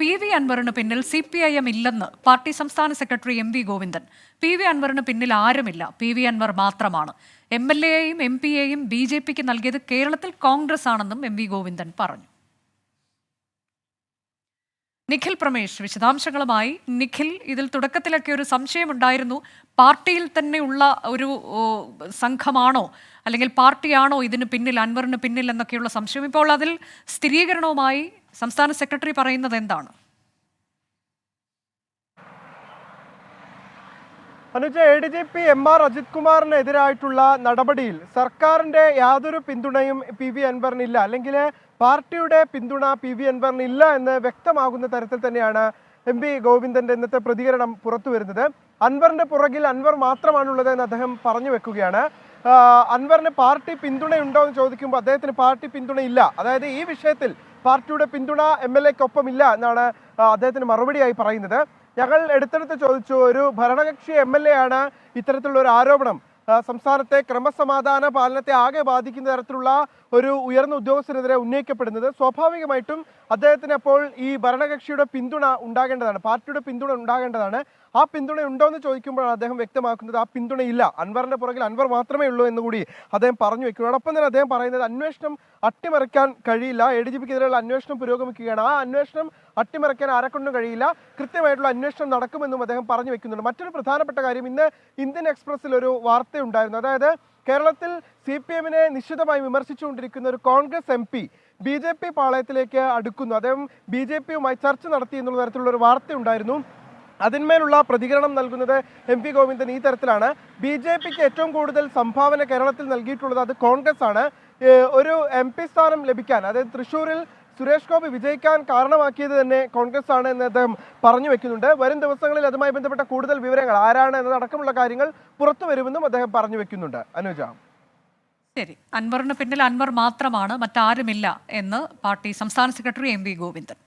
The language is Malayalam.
പി വി അൻവറിന് പിന്നിൽ സി പി ഐ എം ഇല്ലെന്ന് പാർട്ടി സംസ്ഥാന secretary M V Govindan. P V അൻവറിന് പിന്നിൽ ആരുമില്ല. പി വി അൻവർ മാത്രമാണ്. എം എൽ എയെയും എം പിയെയും ബി ജെ പിക്ക് നൽകിയത് കേരളത്തിൽ കോൺഗ്രസ് ആണെന്നും എം വി ഗോവിന്ദൻ പറഞ്ഞു. നിഖിൽ പ്രമേഷ് വിശദാംശങ്ങളുമായി. നിഖിൽ ഇതിൽ തുടക്കത്തിലൊക്കെ ഒരു സംശയമുണ്ടായിരുന്നു. പാർട്ടിയിൽ തന്നെയുള്ള ഒരു സംഘമാണോ? അല്ലെങ്കിൽ പാർട്ടിയാണോ ഇതിന് പിന്നിൽ അൻവറിന് പിന്നിൽ എന്നൊക്കെയുള്ള സംശയം? ഇപ്പോൾ അതിൽ സ്ഥിരീകരണവുമായി സംസ്ഥാന സെക്രട്ടറി പറയുന്നത് എന്താണ്? Anuja A D G P M R Ajith കുമാറിനെതിരായിട്ടുള്ള നടപടിയിൽ സർക്കാരിന്റെ യാതൊരു പിന്തുണയും പി വി അൻവറിനില്ല അല്ലെങ്കിൽ പാർട്ടിയുടെ പിന്തുണ പി വി അൻവറിനില്ല എന്ന് വ്യക്തമാകുന്ന തരത്തിൽ തന്നെയാണ് എം പി ഗോവിന്ദന്റെ ഇന്നത്തെ പ്രതികരണം പുറത്തു വരുന്നത്. അൻവറിന്റെ പുറകിൽ അൻവർ മാത്രമാണുള്ളത് എന്ന് അദ്ദേഹം പറഞ്ഞു വെക്കുകയാണ്. അൻവറിന് പാർട്ടി പിന്തുണയുണ്ടോ എന്ന് ചോദിക്കുമ്പോൾ അദ്ദേഹത്തിന് പാർട്ടി പിന്തുണയില്ല അതായത് ഈ വിഷയത്തിൽ പാർട്ടിയുടെ പിന്തുണ എം എൽ എക്കൊപ്പം ഇല്ല എന്നാണ് അദ്ദേഹത്തിന് മറുപടിയായി പറയുന്നത്. ഞങ്ങൾ എടുത്തെടുത്ത് ചോദിച്ചു ഒരു ഭരണകക്ഷി എം എൽ എ ആണ് ഇത്തരത്തിലുള്ള ഒരു ആരോപണം സംസ്ഥാനത്തെ ക്രമസമാധാന പാലനത്തെ ആകെ ബാധിക്കുന്ന തരത്തിലുള്ള ഒരു ഉയർന്ന ഉദ്യോഗസ്ഥരെതിരെ ഉന്നയിക്കപ്പെടുന്നത് സ്വാഭാവികമായിട്ടും അദ്ദേഹത്തിന് അപ്പോൾ ഈ ഭരണകക്ഷിയുടെ പിന്തുണ ഉണ്ടാകേണ്ടതാണ് പാർട്ടിയുടെ പിന്തുണ ഉണ്ടാകേണ്ടതാണ്. ആ പിന്തുണ ഉണ്ടോ എന്ന് ചോദിക്കുമ്പോഴാണ് അദ്ദേഹം വ്യക്തമാക്കുന്നത് ആ പിന്തുണയില്ല. അൻവറിന്റെ പുറകിൽ അൻവർ മാത്രമേ ഉള്ളൂ എന്ന് കൂടി അദ്ദേഹം പറഞ്ഞു വെക്കുന്നു അതോടൊപ്പം തന്നെ അദ്ദേഹം പറയുന്നത് അന്വേഷണം അട്ടിമറിക്കാൻ കഴിയില്ല. എ ഡി ജി പിക്കെതിരെയുള്ള അന്വേഷണം പുരോഗമിക്കുകയാണ്. ആ അന്വേഷണം അട്ടിമറിക്കാൻ ആരെക്കൊണ്ടും കഴിയില്ല. കൃത്യമായിട്ടുള്ള അന്വേഷണം നടക്കുമെന്നും അദ്ദേഹം പറഞ്ഞു വെക്കുന്നുണ്ട്. മറ്റൊരു പ്രധാനപ്പെട്ട കാര്യം ഇന്ന് ഇന്ത്യൻ എക്സ്പ്രസിൽ ഒരു വാർത്തയുണ്ടായിരുന്നു. അതായത് കേരളത്തിൽ സി പി എമ്മിനെ നിശ്ചിതമായി വിമർശിച്ചുകൊണ്ടിരിക്കുന്ന ഒരു Congress M P B J P പാളയത്തിലേക്ക് അടുക്കുന്നു. അദ്ദേഹം ബി ജെ പിയുമായി ചർച്ച നടത്തി എന്നുള്ള തരത്തിലുള്ള ഒരു വാർത്തയുണ്ടായിരുന്നു. അതിന്മേലുള്ള പ്രതികരണം നൽകുന്നത് എം പി ഗോവിന്ദൻ ഈ തരത്തിലാണ്. ബി ജെ പിക്ക് ഏറ്റവും കൂടുതൽ സംഭാവന കേരളത്തിൽ നൽകിയിട്ടുള്ളത് അത് കോൺഗ്രസ് ആണ്. ഒരു എം പി സ്ഥാനം ലഭിക്കാൻ അതായത് തൃശ്ശൂരിൽ സുരേഷ് ഗോപി വിജയിക്കാൻ കാരണമാക്കിയത് തന്നെ കോൺഗ്രസ് ആണ് എന്ന് അദ്ദേഹം പറഞ്ഞു വെക്കുന്നുണ്ട്. വരും ദിവസങ്ങളിൽ അതുമായി ബന്ധപ്പെട്ട കൂടുതൽ വിവരങ്ങൾ ആരാണ് എന്നതടക്കമുള്ള കാര്യങ്ങൾ പുറത്തു വരുമെന്നും അദ്ദേഹം പറഞ്ഞു വെക്കുന്നുണ്ട്. അനുജ. ശരി. അൻവറിന് പിന്നിൽ അൻവർ മാത്രമാണ് മറ്റാരുമില്ല എന്ന് പാർട്ടി സംസ്ഥാന സെക്രട്ടറി എം വി ഗോവിന്ദൻ.